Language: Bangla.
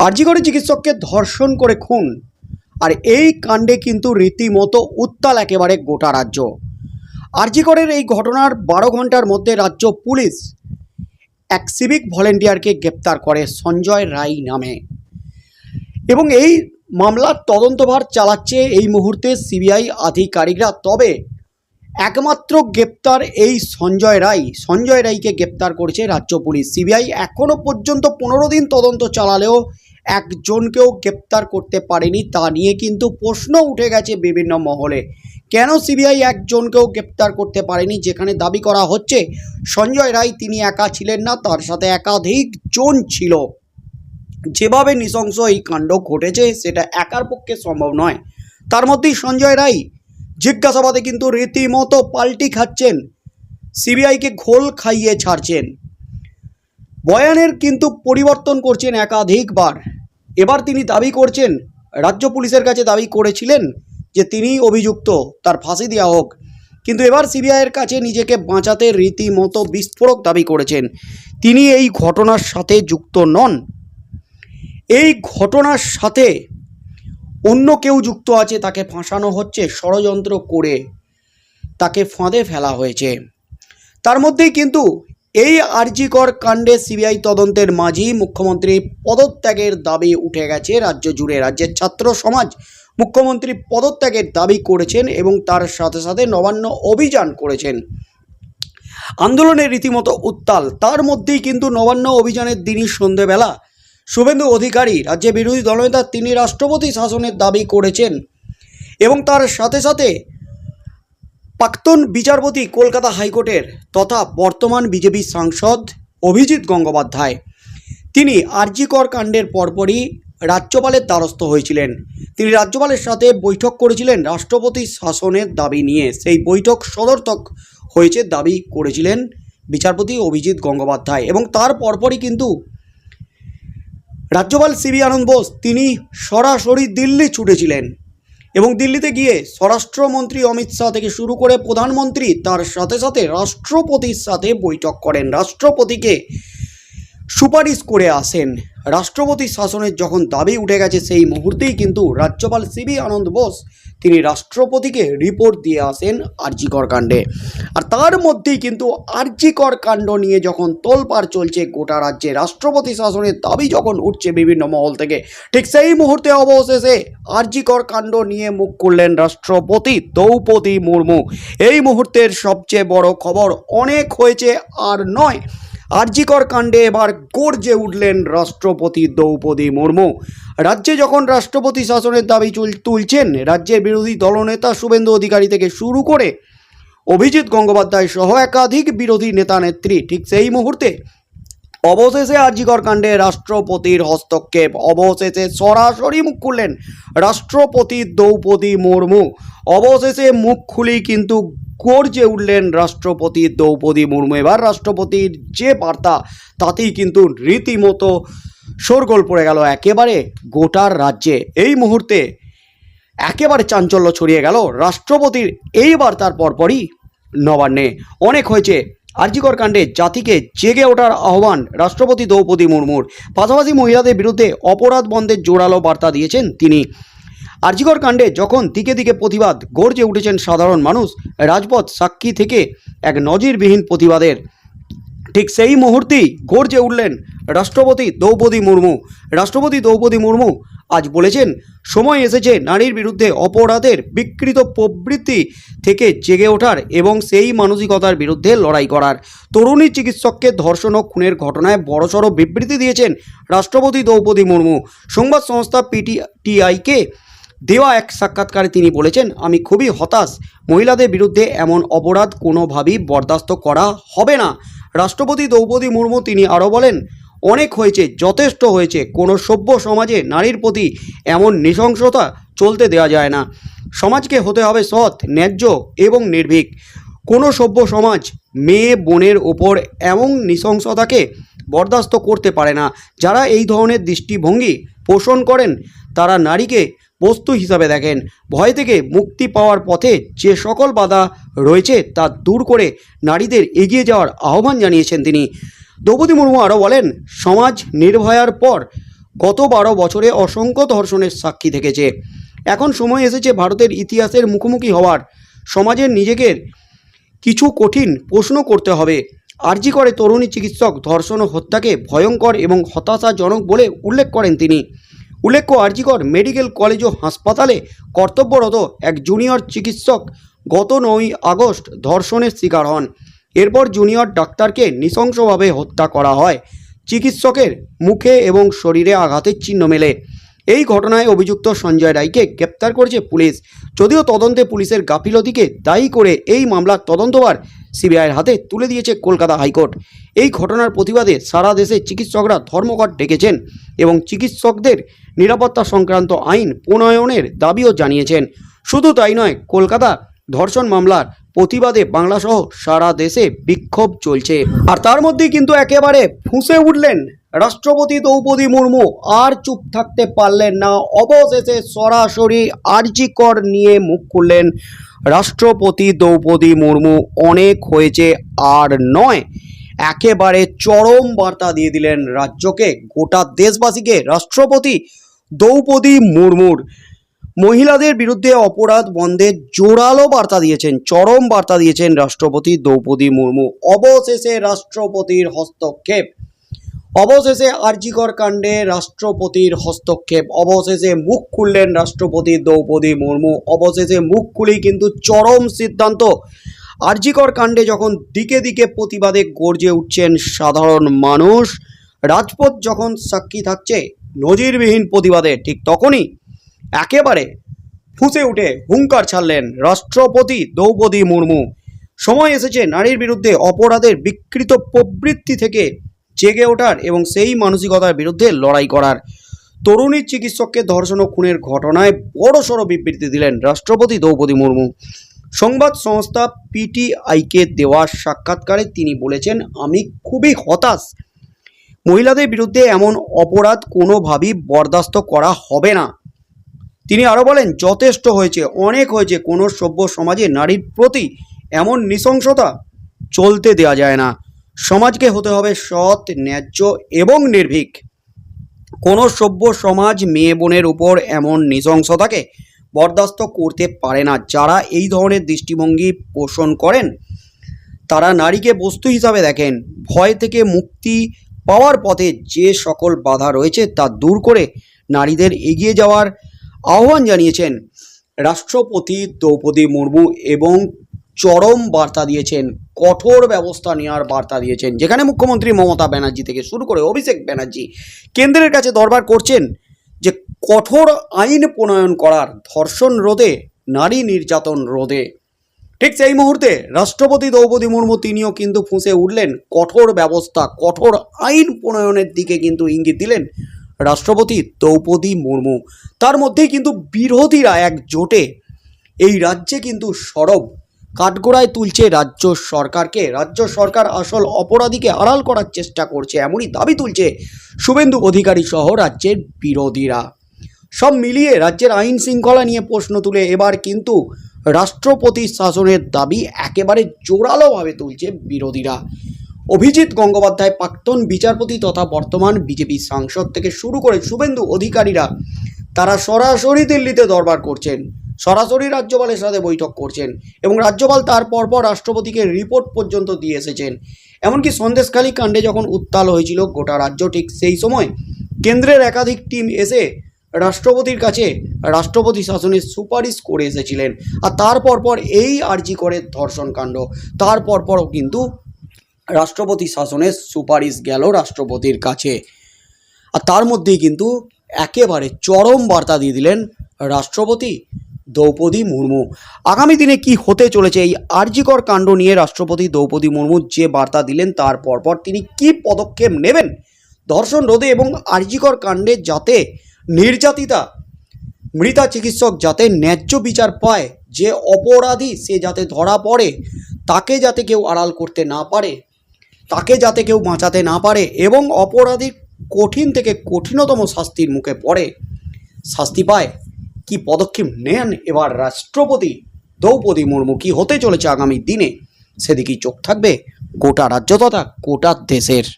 আরজিগড়ে চিকিৎসককে ধর্ষণ করে খুন। আর এই কাণ্ডে কিন্তু রীতিমতো উত্তাল একেবারে গোটা রাজ্য। আরজিগড়ের এই ঘটনার বারো ঘণ্টার মধ্যে রাজ্য পুলিশ এক সিভিক ভলেন্টিয়ারকে গ্রেপ্তার করে সঞ্জয় রায় নামে। এবং এই মামলার তদন্তভার চালাচ্ছে এই মুহূর্তে সিবিআই আধিকারিকরা। তবে একমাত্র গ্রেপ্তার এই সঞ্জয় রায়। সঞ্জয় রায়কে গ্রেপ্তার করেছে রাজ্য পুলিশ। সিবিআই এখনও পর্যন্ত পনেরো দিন তদন্ত চালালেও একজনকেও গ্রেপ্তার করতে পারেনি, তা নিয়ে কিন্তু প্রশ্ন উঠে গেছে বিভিন্ন মহলে। কেন সিবিআই একজনকেও গ্রেপ্তার করতে পারেনি, যেখানে দাবি করা হচ্ছে, সঞ্জয় রায় তিনি একা ছিলেন না, তার সাথে একাধিক জন ছিল। যেভাবে নৃশংস এই কাণ্ড ঘটেছে, সেটা একার পক্ষে সম্ভব নয়। তার মধ্যেই সঞ্জয় রায় জিজ্ঞাসাবাদে কিন্তু রীতিমতো পাল্টি খাচ্ছেন, সিবিআইকে ঘোল খাইয়ে ছাড়ছেন। বয়ানের কিন্তু পরিবর্তন করছেন একাধিকবার। এবার তিনি দাবি করছেন, রাজ্য পুলিশের কাছে দাবি করেছিলেন যে তিনি অভিযুক্ত, তার ফাঁসি দেওয়া হোক। কিন্তু এবার সিবিআইয়ের কাছে নিজেকে বাঁচাতে রীতিমতো বিস্ফোরক দাবি করেছেন। তিনি এই ঘটনার সাথে যুক্ত নন। এই ঘটনার সাথে অন্য কেউ যুক্ত আছে, তাকে ফাঁসানো হচ্ছে ষড়যন্ত্র করে। তাকে ফাঁদে ফেলা হয়েছে। তার মধ্যেই কিন্তু এই আরজিকর কাণ্ডে সিবিআই তদন্তের মাঝেই মুখ্যমন্ত্রী পদত্যাগের দাবি উঠে গেছে রাজ্য জুড়ে। রাজ্যের ছাত্র সমাজ মুখ্যমন্ত্রী পদত্যাগের দাবি করেছেন এবং তার সাথে সাথে নবান্ন অভিযান করেছেন। আন্দোলনের রীতিমতো উত্তাল, তার মধ্যেই কিন্তু নবান্ন অভিযানের দিনই সন্ধেবেলা। শুভেন্দু অধিকারী রাজ্যে বিরোধী দলনেতা, তিনি রাষ্ট্রপতি শাসনের দাবি করেছেন এবং তার সাথে সাথে প্রাক্তন বিচারপতি কলকাতা হাইকোর্টের তথা বর্তমান বিজেপি সাংসদ অভিজিৎ গঙ্গোপাধ্যায়। তিনি আরজিকর কাণ্ডের পরপরই রাজ্যপালের দ্বারস্থ হয়েছিলেন। তিনি রাজ্যপালের সাথে বৈঠক করেছিলেন রাষ্ট্রপতি শাসনের দাবি নিয়ে। সেই বৈঠক সদর্থক হয়েছে দাবি করেছিলেন বিচারপতি অভিজিৎ গঙ্গোপাধ্যায় এবং তার পরপরই কিন্তু রাজ্যপাল সিবি আনন্দ বোস, তিনি সরাসরি দিল্লি ছুটেছিলেন। এবং দিল্লিতে গিয়ে স্বরাষ্ট্রমন্ত্রী অমিত শাহ থেকে শুরু করে প্রধানমন্ত্রী, তার সাথে সাথে রাষ্ট্রপতির সাথে বৈঠক করেন। রাষ্ট্রপতিকে সুপারিশ করে আসেন। রাষ্ট্রপতি শাসনের যখন দাবি উঠে গেছে সেই মুহূর্তেই কিন্তু রাজ্যপাল সিবি আনন্দ বোস তিনি রাষ্ট্রপতিকে রিপোর্ট দিয়ে আসেন আরজিকর কাণ্ডে আর তার মধ্যেই কিন্তু আরজিকর কাণ্ড নিয়ে যখন তোলপাড় চলছে, গোটা রাজ্যে রাষ্ট্রপতি শাসনের দাবি যখন উঠছে বিভিন্ন মহল থেকে, ঠিক সেই মুহূর্তে অবশেষে আরজিকর কাণ্ড নিয়ে মুখ করলেন রাষ্ট্রপতি দ্রৌপদী মুর্মু। এই মুহূর্তের সবচেয়ে বড় খবর অনেক হয়েছে আর নয় আরজিকর কাণ্ডে এবার গর্জে উঠলেন রাষ্ট্রপতি দ্রৌপদী মুর্মু। রাজ্যে যখন রাষ্ট্রপতি শাসনের দাবি তুলছেন, রাজ্যের বিরোধী দলনেতা শুভেন্দু অধিকারী থেকে শুরু করে অভিজিৎ গঙ্গোপাধ্যায় সহ একাধিক বিরোধী নেতা নেত্রী ঠিক সেই মুহূর্তে অবশেষে আরজিকর কাণ্ডে রাষ্ট্রপতির হস্তক্ষেপ। অবশেষে সরাসরি মুখ খুললেন রাষ্ট্রপতি দ্রৌপদী মুর্মু। অবশেষে মুখ খুলি কিন্তু গর্জে উঠলেন রাষ্ট্রপতি দ্রৌপদী মুর্মু। এবার রাষ্ট্রপতির যে বার্তা, তাতেই কিন্তু রীতিমতো শোরগোল পড়ে গেল। একেবারে গোটার রাজ্যে এই মুহূর্তে একেবারে চাঞ্চল্য ছড়িয়ে গেল। রাষ্ট্রপতির এই বার্তার পরপরই নবান্নে অনেক হয়েছে আরজিকর কাণ্ডে জাতিকে জেগে ওঠার আহ্বান রাষ্ট্রপতি দ্রৌপদী মুর্মুর। পাশাপাশি মহিলাদের বিরুদ্ধে অপরাধ বন্ধের জোরালো বার্তা দিয়েছেন তিনি। আরজিকর কাণ্ডে যখন দিকে দিকে প্রতিবাদ গর্জে উঠেছেন সাধারণ মানুষ, রাজপথ সাক্ষী থেকে এক নজিরবিহীন প্রতিবাদের। ঠিক সেই মুহূর্তেই গর্জে উঠলেন রাষ্ট্রপতি দ্রৌপদী মুর্মু। রাষ্ট্রপতি দ্রৌপদী মুর্মু আজ বলেছেন, সময় এসেছে নারীর বিরুদ্ধে অপরাধের বিকৃত প্রবৃত্তি থেকে জেগে ওঠার এবং সেই মানসিকতার বিরুদ্ধে লড়াই করার। তরুণী চিকিৎসককে ধর্ষণ ও খুনের ঘটনায় বড়সড় বিবৃতি দিয়েছেন রাষ্ট্রপতি দ্রৌপদী মুর্মু। সংবাদ সংস্থা পিটিআইকে দেওয়া এক সাক্ষাৎকারে তিনি বলেছেন, আমি খুবই হতাশ। মহিলাদের বিরুদ্ধে এমন অপরাধ কোনোভাবেই বরদাস্ত করা হবে না। রাষ্ট্রপতি দ্রৌপদী মুর্মু তিনি আরও বলেন অনেক হয়েছে, যথেষ্ট হয়েছে। কোনো সভ্য সমাজে নারীর প্রতি এমন নৃশংসতা চলতে দেওয়া যায় না। সমাজকে হতে হবে সৎ, ন্যায্য এবং নির্ভীক। কোনো সভ্য সমাজ মেয়ে, বোনের ওপর এমন নৃশংসতাকে বরদাস্ত করতে পারে না। যারা এই ধরনের দৃষ্টিভঙ্গি পোষণ করেন, তারা নারীকে বস্তু হিসাবে দেখেন। ভয় থেকে মুক্তি পাওয়ার পথে যে সকল বাধা রয়েছে তা দূর করে নারীদের এগিয়ে যাওয়ার আহ্বান জানিয়েছেন তিনি। দ্রৌপদী মুর্মু আরও বলেন, সমাজ নির্ভয়ার পর গত বারো বছরে অসংখ্য ধর্ষণের সাক্ষী থেকেছে এখন সময় এসেছে ভারতের ইতিহাসের মুখোমুখি হওয়ার। সমাজের নিজেকে কিছু কঠিন প্রশ্ন করতে হবে। আরজি করে তরুণী চিকিৎসক ধর্ষণ ও হত্যাকে ভয়ঙ্কর এবং হতাশাজনক বলে উল্লেখ করেন তিনি। উল্লেখ্য, আরজিকর মেডিকেল কলেজ ও হাসপাতালে কর্তব্যরত এক জুনিয়র চিকিৎসক গত নয় আগস্ট ধর্ষণের শিকার হন। এরপর জুনিয়র ডাক্তারকে নৃশংসভাবে হত্যা করা হয়। চিকিৎসকের মুখে এবং শরীরে আঘাতের চিহ্ন মেলে। এই ঘটনায় অভিযুক্ত সঞ্জয় রায়কে গ্রেপ্তার করেছে পুলিশ। যদিও তদন্তে পুলিশের গাফিলতিকে দায়ী করে এই মামলার তদন্তভার সিবিআইয়ের হাতে তুলে দিয়েছে কলকাতা হাইকোর্ট। এই ঘটনার প্রতিবাদে সারা দেশে চিকিৎসকরা ধর্মঘট ডেকেছেন এবং চিকিৎসকদের নিরাপত্তা সংক্রান্ত আইন প্রণয়নের দাবিও জানিয়েছেন। শুধু তাই নয়, কলকাতা ধর্ষণ মামলার প্রতিবাদে বাংলাসহ সারা দেশে বিক্ষোভ চলছে। আর তার মধ্যেই কিন্তু একেবারে ফুঁসে উঠলেন রাষ্ট্রপতি দ্রৌপদী মুর্মু। আর চুপ থাকতে পারলেন না। অবশেষে সরাসরি আর্জিকর নিয়ে মুখ খুললেন রাষ্ট্রপতি দ্রৌপদী মুর্মু। অনেক হয়েছে আর নয়। একেবারে চরম বার্তা দিয়ে দিলেন রাজ্যকে। গোটা দেশবাসীকে রাষ্ট্রপতি দ্রৌপদী মুর্মুর। মহিলাদের বিরুদ্ধে অপরাধ বন্ধে জোরালো বার্তা দিয়েছেন, চরম বার্তা দিয়েছেন রাষ্ট্রপতি দ্রৌপদী মুর্মু। অবশেষে রাষ্ট্রপতির হস্তক্ষেপ। অবশেষে আরজিকর কাণ্ডে রাষ্ট্রপতির হস্তক্ষেপ। অবশেষে মুখ খুললেন রাষ্ট্রপতি দ্রৌপদী মুর্মু। অবশেষে মুখ খুলেই কিন্তু চরম সিদ্ধান্ত। আরজিকর কাণ্ডে যখন দিকে দিকে প্রতিবাদে গর্জে উঠছেন সাধারণ মানুষ, রাজপথ যখন সাক্ষী থাকছে, নজিরবিহীন প্রতিবাদে, ঠিক তখনই একেবারে ফুঁসে উঠে হুঙ্কার ছাড়লেন রাষ্ট্রপতি দ্রৌপদী মুর্মু। সময় এসেছে নারীর বিরুদ্ধে অপরাধের বিকৃত প্রবৃত্তি থেকে জেগে ওঠার এবং সেই মানসিকতার বিরুদ্ধে লড়াই করার। তরুণী চিকিৎসককে ধর্ষণ ও খুনের ঘটনায় বড়সড় বিবৃতি দিলেন রাষ্ট্রপতি দ্রৌপদী মুর্মু। সংবাদ সংস্থা পিটিআইকে দেওয়া সাক্ষাৎকারে তিনি বলেছেন, আমি খুবই হতাশ। মহিলাদের বিরুদ্ধে এমন অপরাধ কোনোভাবেই বরদাস্ত করা হবে না। তিনি আরও বলেন, যথেষ্ট হয়েছে, অনেক হয়েছে, কোনো সভ্য সমাজে নারীর প্রতি এমন নৃশংসতা চলতে দেওয়া যায় না। সমাজকে হতে হবে সৎ, ন্যায্য এবং নির্ভীক। কোনো সভ্য সমাজ মেয়ে বোনের উপর এমন নৃশংসতাকে বরদাস্ত করতে পারে না। যারা এই ধরনের দৃষ্টিভঙ্গি পোষণ করেন, তারা নারীকে বস্তু হিসাবে দেখেন। ভয় থেকে মুক্তি পাওয়ার পথে যে সকল বাধা রয়েছে তা দূর করে নারীদের এগিয়ে যাওয়ার আহ্বান জানিয়েছেন রাষ্ট্রপতি দ্রৌপদী মুর্মু এবং চরম বার্তা দিয়েছেন, কঠোর ব্যবস্থা নেওয়ার বার্তা দিয়েছেন। যেখানে মুখ্যমন্ত্রী মমতা ব্যানার্জি থেকে শুরু করে অভিষেক ব্যানার্জি কেন্দ্রের কাছে দরবার করছেন যে, কঠোর আইন প্রণয়ন করার ধর্ষণ রোধে, নারী নির্যাতন রোধে। ঠিক সেই মুহূর্তে রাষ্ট্রপতি দ্রৌপদী মুর্মু তিনিও কিন্তু ফুঁসে উঠলেন। কঠোর ব্যবস্থা, কঠোর আইন প্রণয়নের দিকে কিন্তু ইঙ্গিত দিলেন রাষ্ট্রপতি দ্রৌপদী মুর্মু। তার মধ্যেই কিন্তু বিরোধীরা এক জোটে এই রাজ্যে কিন্তু সরব কাঠগোড়ায় তুলছে রাজ্য সরকারকে। রাজ্য সরকার আসল অপরাধীকে আড়াল করার চেষ্টা করছে, এমনই দাবি তুলছে শুভেন্দু অধিকারী সহ রাজ্যের বিরোধীরা। সব মিলিয়ে রাজ্যের আইন শৃঙ্খলা নিয়ে প্রশ্ন তুলে এবার কিন্তু রাষ্ট্রপতি শাসনের দাবি একেবারে জোরালোভাবে তুলছে বিরোধীরা। অভিজিৎ গঙ্গোপাধ্যায় প্রাক্তন বিচারপতি তথা বর্তমান বিজেপি সাংসদ থেকে শুরু করে শুভেন্দু অধিকারীরা তারা সরাসরি দিল্লিতে দরবার করছেন। সরাসরি রাজ্যপালের সাথে বৈঠক করছেন এবং রাজ্যপাল তার পরপর রাষ্ট্রপতিকে রিপোর্ট পর্যন্ত দিয়ে এসেছেন। এমনকি সন্দেশখালী কাণ্ডে যখন উত্তাল হয়েছিল গোটা রাজ্য ঠিক সেই সময় কেন্দ্রের একাধিক টিম এসে রাষ্ট্রপতির কাছে রাষ্ট্রপতি শাসনের সুপারিশ করে এসেছিলেন। আর তার পরপর এই আর্জি করে ধর্ষণ কাণ্ড। তার পরপরও কিন্তু রাষ্ট্রপতি শাসনের সুপারিশ গেল রাষ্ট্রপতির কাছে। আর তার মধ্যেই কিন্তু একেবারে চরম বার্তা দিয়ে দিলেন রাষ্ট্রপতি দ্রৌপদী মুর্মু। আগামী দিনে কি হতে চলেছে এই আর্যিকর কাণ্ড নিয়ে রাষ্ট্রপতি দ্রৌপদী মুর্মু যে বার্তা দিলেন, তার পরপর তিনি কি পদক্ষেপ নেবেন? ধর্ষণ রোধে এবং আর্যিকর কাণ্ডে যাতে নির্যাতিতা, মৃতা চিকিৎসক যাতে ন্যায্য বিচার পায়, যে অপরাধী সে যাতে ধরা পড়ে, তাকে যাতে কেউ আড়াল করতে না পারে তাকে যাতে কেউ বাঁচাতে না পারে এবং অপরাধী কঠিন থেকে কঠিনতম শাস্তির মুখে পড়ে। শাস্তি পায়। কি পদক্ষেপ নেন এবার রাষ্ট্রপতি? দ্রৌপদী মুর্মু কী হতে চলেছে আগামী দিনে? সেদিকেই চোখ থাকবে গোটা রাজ্য তথা গোটা দেশের।